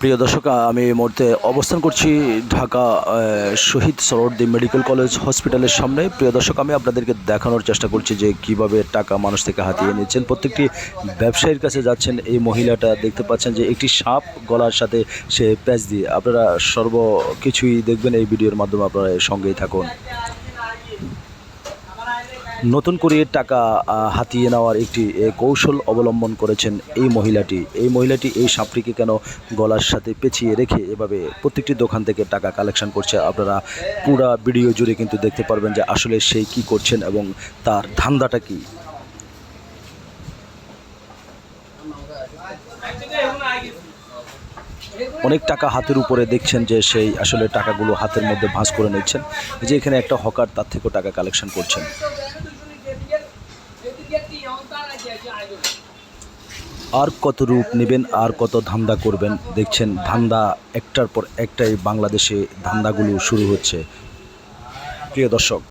প্রিয় দর্শক আমি এই মুহূর্তে অবস্থান করছি ঢাকা শহীদ সরোয়ার্দী মেডিকেল কলেজ হসপিটালের সামনে। প্রিয় দর্শক, আমি আপনাদেরকে দেখানোর চেষ্টা করছি যে কীভাবে টাকা মানুষ থেকে হাতিয়ে নিচ্ছেন। প্রত্যেকটি ব্যবসায়ীর কাছে যাচ্ছেন এই মহিলাটা। দেখতে পাচ্ছেন যে একটি সাপ গলার সাথে সে প্যাচ দিয়ে। আপনারা সর্ব কিছুই দেখবেন এই ভিডিওর মাধ্যমে। আপনারা সঙ্গেই থাকুন। নতুন করে টাকা হাতিয়ে নেওয়ার একটি কৌশল অবলম্বন করেছেন এই মহিলাটি। এই মহিলাটি এই সাপটিকে কেন গলার সাথে পেঁচিয়ে রেখে এভাবে প্রত্যেকটি দোকান থেকে টাকা কালেকশন করছে? আপনারা পুরা ভিডিও জুড়ে কিন্তু দেখতে পারবেন যে আসলে সেই কি করছেন এবং তার ধান্দাটা কি। অনেক টাকা হাতের উপরে দেখছেন যে সেই আসলে টাকাগুলো হাতের মধ্যে ভাঁজ করে নিচ্ছেন। যে এখানে একটা হকার তার থেকেও টাকা কালেকশন করছেন। আর কত রূপ নেবেন, আর কত ধান্দা করবেন? দেখছেন, ধান্দা একটার পর একটাই বাংলাদেশে ধান্দাগুলো শুরু হচ্ছে। প্রিয় দর্শক